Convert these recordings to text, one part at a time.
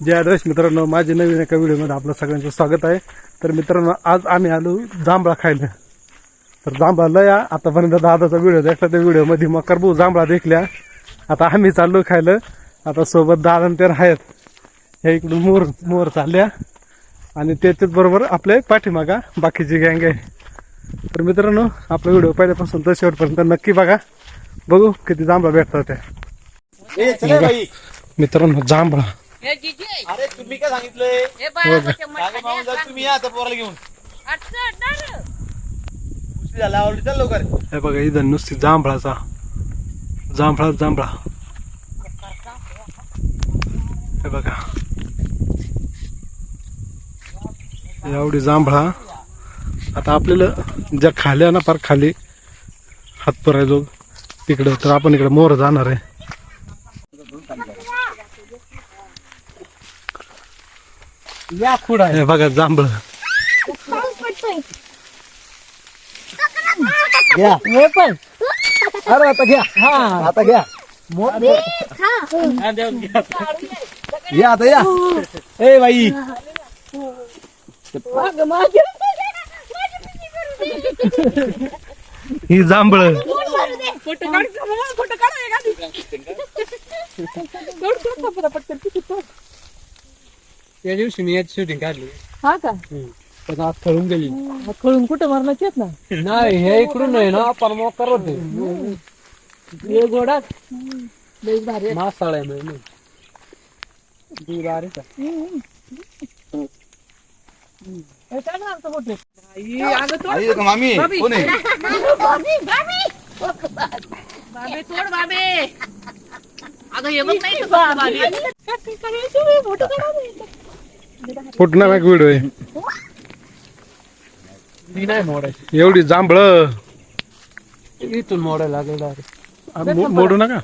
जय आदर्श मित्रांनो माझे नवीन एका व्हिडिओमध्ये आपलं सगळ्यांचं स्वागत आहे. तर मित्रांनो आज आम्ही आलो जांभळा खायला. तर जांभळा लय आतापर्यंत दादाचा व्हिडिओ देखला त्या व्हिडिओमध्ये मकर भाऊ जांभळा देखल्या. आता आम्ही चाललो खायला. आता सोबत दादा ते आहेत. ह्या इकडून मोर मोर चालल्या. आणि त्याच्याच बरोबर आपले पाठीमागा बाकीची गँग आहे. तर मित्रांनो आपला व्हिडिओ पहिल्यापासून तर शेवटपर्यंत नक्की बघा. बघू किती जांभळा भेटतात त्या. मित्रांनो जांभळा. हे जीजे, अरे तुम्ही काय सांगितलंय? हे बाळाच्या जा तुम्ही या आता पोराला घेऊन. उशीर झाला आवडली चल लवकर. हे बघा इथं नुसती जांभळाचा. जांभळा जांभळा. हे बघा. एवढी जांभळा. आता आपल्याला ज्या खाल्या ना फार खाली हातपर आहे जो तिकडं तर आपण इकडे मोर जाणार आहे. या पुढे हे बघा जांभळ. घ्या अरे आता घ्या. हा. आता घ्या. या आता या. ए बाई. ही जांभळ. फोटो काढ? फोटो हे काढ, पटकन, पटकन. या दिवशी मी याची शूटिंग काढली हा का? पण आज कळून गेली कळून कुठं येत ना? नाही हे इकडून आहे ना पण मग करत हे गोडा लई भारी आहे. मासाळ आहे म्हणजे दूध का हे। काय ना आमचं फ़ोटो आई का मामी कोण आहे बाबे तोड बाबे अगं हे बघ नाही का बाबे फ़ोटो काढा फुटणार व्हिडिओ आहे ती नाही मोडायची. एवढी जांभळ. इथून मोडायला लागेल direct. मो- मोडू नका?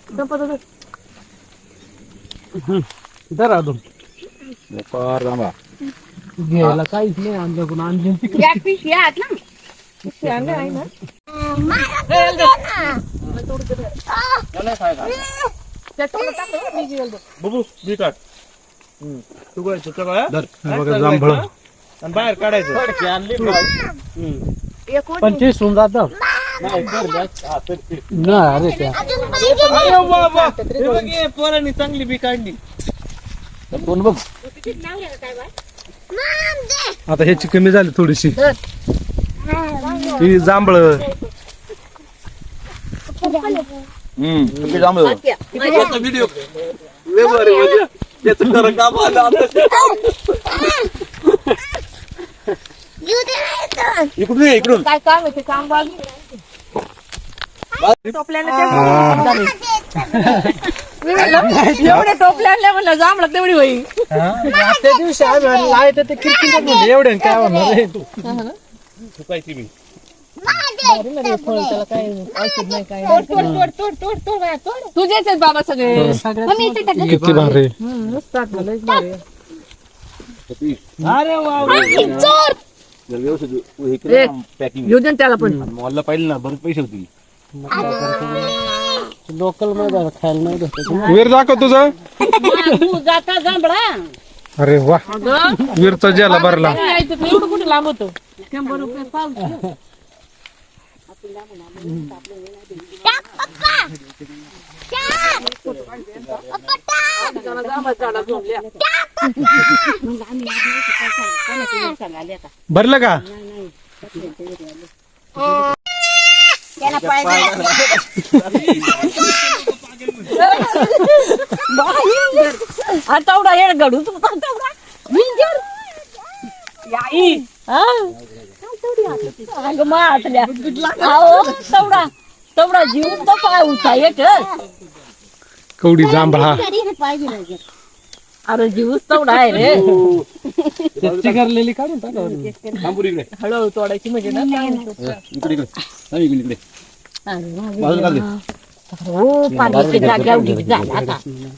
धर अजून. घ्यायला काहीच नाही आमच्याकडून आणली या पिशवी आहात ना पिशवी आणल्या आहे ना. टाकलं मी जेवलं. बघू मी काढ. तू काय तुझं काय हे बघा जांभळ. आणि बाहेर काढायचं. पंचवीस होऊन जात. नाही अरे त्या पोरांनी चांगली बी काढली. दोन बघ? आता ह्याची कमी झाली थोडीशी. ही जांभळ. तुम्ही थांबव. वाक्य. इकडून ये, इकडून काय काम आहे ते काम बाजू टोपल्याला एवढे टोपले आणले म्हणलं जांभळा तेवढी होईल त्या दिवशी आम्ही तर ते किरकिर म्हणजे एवढे काय होणार रे चुकायची मी तुझेच आहेत बाबा सगळे किती भारी अरे वा व्यवस्थित त्याला पण मॉलला पाहिलं ना बरेच पैसे होतील लोकलमध्ये खायला नाही भेटत वीर दाखव तुझं. जाता जांभळा अरे वा. वीरचा ज्याला भरला. कुठे लांब होतो. शंभर रुपये पाव भरलं का? हा तेवढा येड गडू तू तेवढा विंजर. याई अगं मातल्या अहो तेवढा तेवढा जीव तर पाय उठा कवडी जांभळा. अरे जीवच तेवढा आहे रे. चिघरलेली काढून टाका थांबूर इकडे. हळूहळू तोडायची म्हणजे ना. इकडे इकडे. थांब इकडे इकडे. बाजूला. काढ दे. हो पाण्याची जागा एवढी झाला आता मस्त आहे तिकडचं ते ते झालं भारी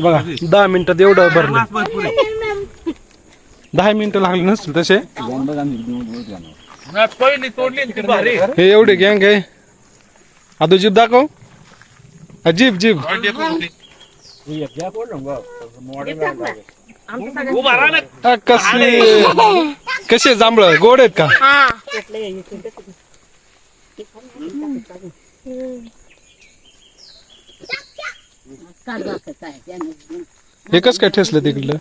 बघा दहा मिनिटात एवढं भरलं. दहा मिनिटं लागली नसतील तसे? हे एवढे गँग आहे. आता जीप दाखव. हा, जीप जीप. कसली? कसे जांभळ? गोड आहेत का? एकच काय ठेसलं तिकडलं?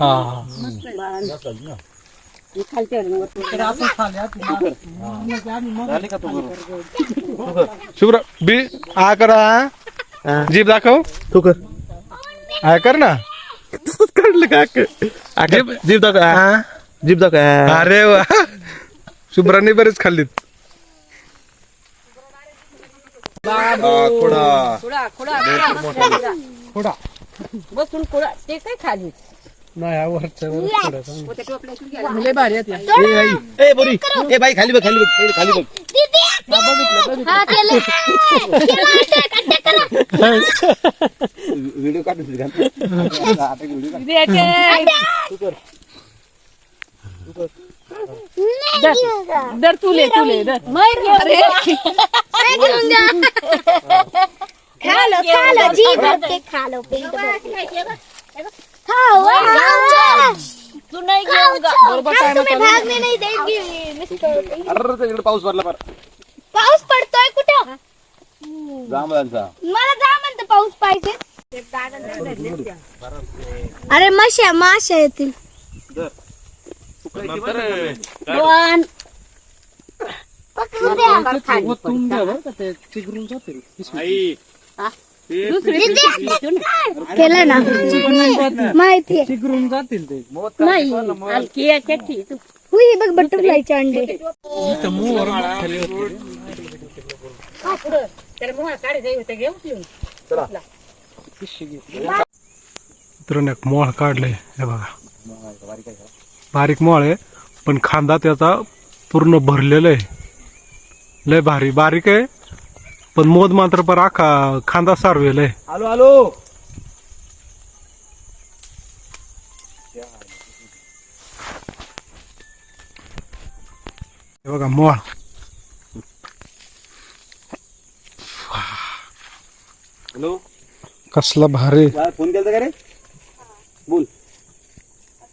हा हा. शुभ्र बी आ करा. जीप दाखव. तू कर. आ कर ना. काढलं का? जीप जीप दाखव. जीप दाखव. अरे वा. शुभ्राने बरेच खाल्लीत. खुडा. खुडा खुडा खुडा. बसून खुडा. ते काय खाली? नाही ए बोरी. ए बाई खाली बघ खाली बघ खाली बघ हा केलं अटॅक अटॅक करा. व्हिडिओ काढून तुझी घाल. दर तुले तुले दर अरे। खा लो खा लो जी भर के खा लो पेट भर खाओ खाओ तू नाही जा हाँ, तुम्हें भागने नहीं देंगे मिस्टर अरे ते इकडे पाऊस पडला फार पाऊस पडतोय कुठं? जांभळांचा मला जा म्हणतं पाऊस पाहिजे अरे माश्या माश्या येतील। दोन. पकडून द्या. केलं ना? माहिती नाही. तू. हुई बघ बटरफ्लायचे अंडे. मित्रांनो एक मोळ काढलंय. हे बघा. बारीक मोळ आहे पण खांदा त्याचा पूर्ण भरलेला आहे. लय भारी बारीक आहे पण मोद मात्र पर आखा खांदा सारवेल आहे. आलो आलो. हे बघा मोळ. हॅलो. कसला भारी. फोन केलता का रे? बोल.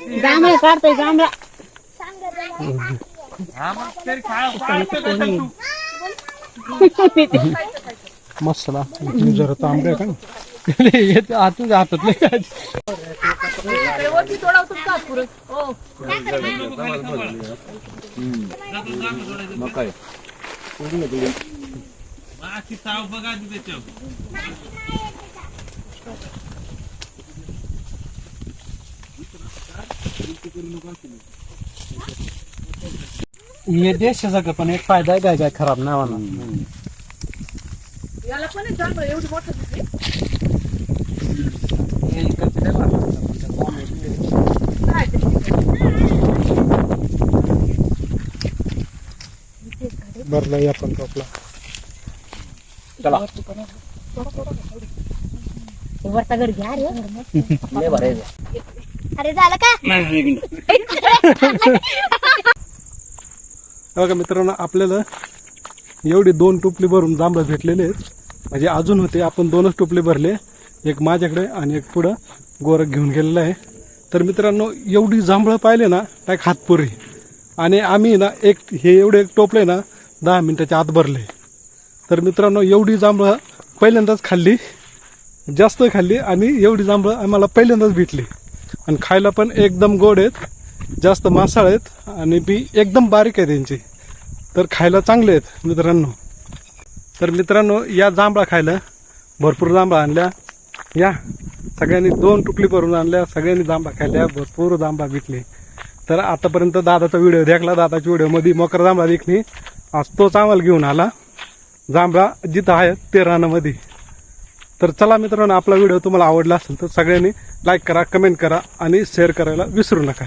जांभळे काढतोय जांभळा. मस्त जरा तांबडे का? आतून हातातले मग काय हे देश सगळं पण एक फायदा आहे काय काय खराब नाही होणार हे इकडचे लय लागतात. पण ते. भरला या पण टोपला. वरचा घर घ्या रे अरे झालं का? बघा मित्रांनो आपल्याला एवढी दोन टोपली भरून जांभळं भेटलेले आहेत. म्हणजे अजून होते आपण दोनच टोपले भरले. एक माझ्याकडे आणि एक पुढं गोरख घेऊन गेलेलं आहे. तर मित्रांनो एवढी जांभळं पाहिले ना काय हातपुरी. आणि आम्ही ना एक हे एवढे एक टोपले ना दहा मिनिटाच्या आत भरले. तर मित्रांनो एवढी जांभळं पहिल्यांदाच खाल्ली. जास्त खाल्ली आणि एवढी जांभळं आम्हाला पहिल्यांदाच भेटली. आणि खायला पण एकदम गोड आहेत जास्त मासाळ आहेत आणि बी एकदम बारीक आहे त्यांची. तर खायला चांगले आहेत मित्रांनो. तर मित्रांनो या जांभळा खायला भरपूर जांभळा आणल्या. या सगळ्यांनी दोन टुकली भरून आणल्या. सगळ्यांनी जांभळा खाल्ल्या भरपूर जांभा विकले. तर आतापर्यंत दादाचा व्हिडिओ देखला. दादाच्या व्हिडिओमध्ये मकर जांभळा विकली. आज तोच आम्हाला घेऊन आला. जांभळा जिथं आहे ते रानामध्ये. तर चला मित्रांनो आपला व्हिडिओ तुम्हाला आवडला असेल तर सगळ्यांनी लाईक करा कमेंट करा आणि शेअर करायला विसरू नका.